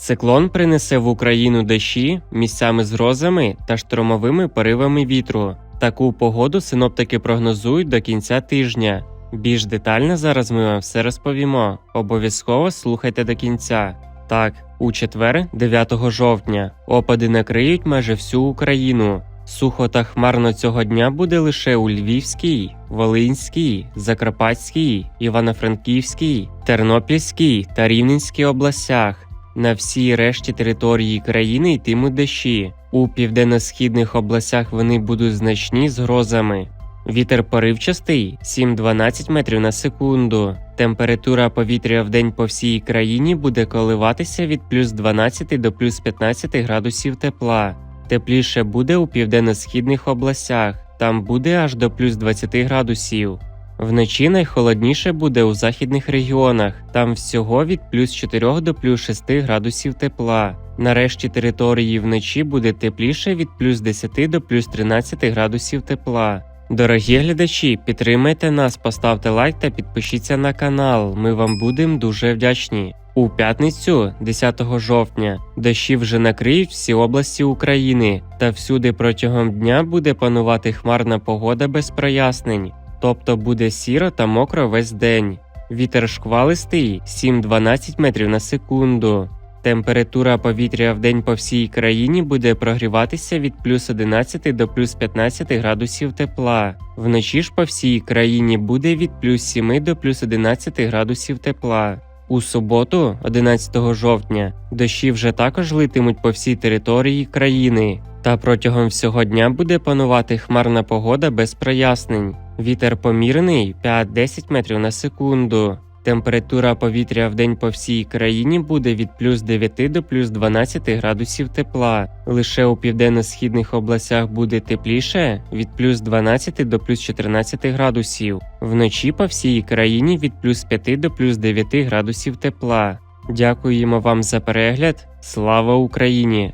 Циклон принесе в Україну дощі місцями з грозами та штормовими поривами вітру. Таку погоду синоптики прогнозують до кінця тижня. Більш детально зараз ми вам все розповімо. Обов'язково слухайте до кінця. Так, у четвер, 9 жовтня, опади накриють майже всю Україну. Сухо та хмарно цього дня буде лише у Львівській, Волинській, Закарпатській, Івано-Франківській, Тернопільській та Рівненській областях. На всій решті території країни йтимуть дощі. У південно-східних областях вони будуть значні з грозами. Вітер поривчастий 7-12 метрів на секунду. Температура повітря в день по всій країні буде коливатися від плюс 12 до плюс 15 градусів тепла. Тепліше буде у південно-східних областях, там буде аж до плюс 20 градусів. Вночі найхолодніше буде у західних регіонах, там всього від плюс 4 до плюс 6 градусів тепла. Нарешті території вночі буде тепліше від плюс 10 до плюс 13 градусів тепла. Дорогі глядачі, підтримайте нас, поставте лайк та підпишіться на канал. Ми вам будемо дуже вдячні. У п'ятницю, 10 жовтня, дощі вже накриють всі області України, та всюди протягом дня буде панувати хмарна погода без прояснень, тобто буде сіро та мокро весь день. Вітер шквалистий 7-12 метрів на секунду. Температура повітря в день по всій країні буде прогріватися від плюс 11 до плюс 15 градусів тепла. Вночі ж по всій країні буде від плюс 7 до плюс 11 градусів тепла. У суботу, 11 жовтня, дощі вже також литимуть по всій території країни. Та протягом всього дня буде панувати хмарна погода без прояснень. Вітер помірний 5-10 метрів на секунду. Температура повітря в день по всій країні буде від плюс 9 до плюс 12 градусів тепла. Лише у південно-східних областях буде тепліше від плюс 12 до плюс 14 градусів. Вночі по всій країні від плюс 5 до плюс 9 градусів тепла. Дякуємо вам за перегляд. Слава Україні!